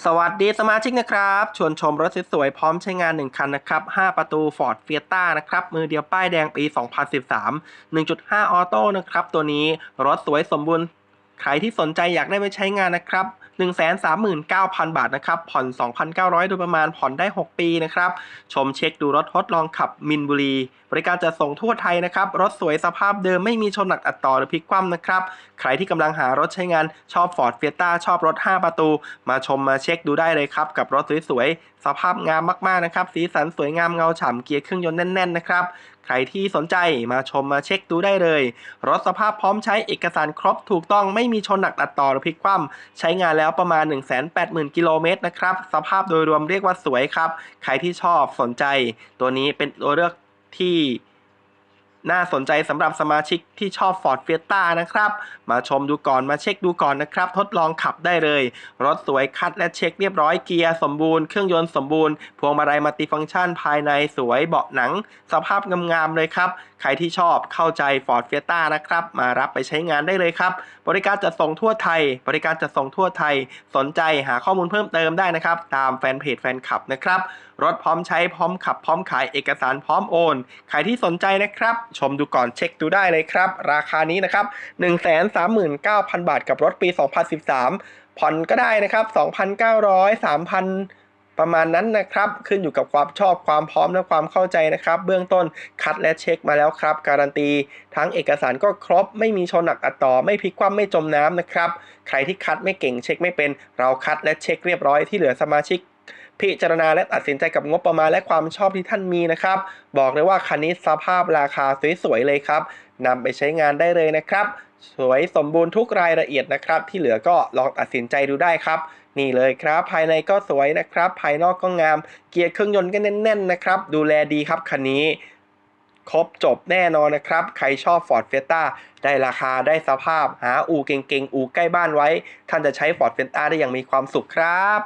สวัสดีสมาชิกนะครับ ชวนชมรถสวยๆพร้อมใช้งาน 1 คันนะครับ 5 ประตู Ford Fiesta นะครับ มือเดียวป้ายแดงปี 2013 1.5 ออโต้นะครับ ตัวนี้รถสวยสมบูรณ์ ใครที่สนใจอยากได้ไปใช้งานนะครับ 139,000 บาทนะครับ ผ่อน 2,900 โดยประมาณ ผ่อนได้ 6 ปีนะครับ ชมเช็คดูรถทดลองขับมินบุรี บริการจะส่งทั่วไทยนะครับ รถสวยสภาพเดิมไม่มีชนหนักอัดต่อหรือพลิกคว่ำนะครับ ใครที่กำลังหารถใช้งานชอบ Ford Fiesta ชอบรถ 5 ประตู มาชมมาเช็คดูได้เลยครับ กับรถสวยๆ สภาพงามมากๆนะครับ สีสันสวยงามเงาฉ่ำเกียร์เครื่องยนต์แน่นๆนะครับ ใครที่สนใจมาชมมาเช็คดูได้เลย รถสภาพพร้อมใช้เอกสารครบถูกต้องไม่มีชนหนักตัดต่อหรือพลิกคว่ำใช้งานแล้วประมาณ 180,000 กิโลเมตรนะครับ สภาพโดยรวมเรียกว่าสวยครับ ใครที่ชอบสนใจ ตัวนี้เป็นตัวเลือกที่ น่าสนใจสำหรับสมาชิกที่ชอบ Ford Fiesta นะครับ มาชมดูก่อนมาเช็คดูก่อนนะครับ ทดลองขับได้เลย รถสวยคัดและเช็คเรียบร้อยเกียร์สมบูรณ์เครื่องยนต์สมบูรณ์พวงมาลัยมัลติฟังก์ชันภายในสวยเบาะหนัง สภาพงามๆเลยครับ ใครที่ชอบเข้าใจ Ford Fiesta นะครับ มารับไปใช้งานได้เลยครับ บริการจะส่งทั่วไทย บริการจะส่งทั่วไทย สนใจหาข้อมูลเพิ่มเติมได้นะครับ ตามแฟนเพจแฟนคลับนะครับรถพร้อมใช้พร้อมขับพร้อมขายเอกสารพร้อมโอน ใครที่สนใจนะครับ ชมดูก่อนเช็คดูได้เลยครับ ราคานี้นะครับ 139,000 บาทกับรถปี 2013 ผ่อนก็ได้นะครับ 2,900 3,000ประมาณนั้นนะครับ ขึ้นอยู่กับความชอบความพร้อมและความเข้าใจนะครับ เบื้องต้นคัดและเช็คมาแล้วครับ การันตี ทั้งเอกสารก็ครบ ไม่มีชนหนักอัดต่อ ไม่พลิกคว่ำไม่จมน้ำนะครับ ใครที่คัดไม่เก่งเช็คไม่เป็น เราคัดและเช็คเรียบร้อยที่เหลือสมาชิก พิจารณาและตัดสินใจกับงบประมาณและความชอบที่ท่านมีนะครับ บอกเลยว่าคันนี้สภาพราคาสวยๆเลยครับนำไปใช้งานได้เลยนะครับ สวยสมบูรณ์ทุกรายละเอียดนะครับ ที่เหลือก็ลองตัดสินใจดูได้ครับ นี่เลยครับ ภายในก็สวยนะครับ ภายนอกก็งาม เกียร์เครื่องยนต์ก็แน่นๆนะครับ ดูแลดีครับคันนี้ครบจบแน่นอนนะครับ ใครชอบ Ford Fiesta ได้ราคาได้สภาพ หาอูเก่งๆ อูใกล้บ้านไว้ ท่านจะใช้ Ford Fiesta ได้อย่างมีความสุขครับ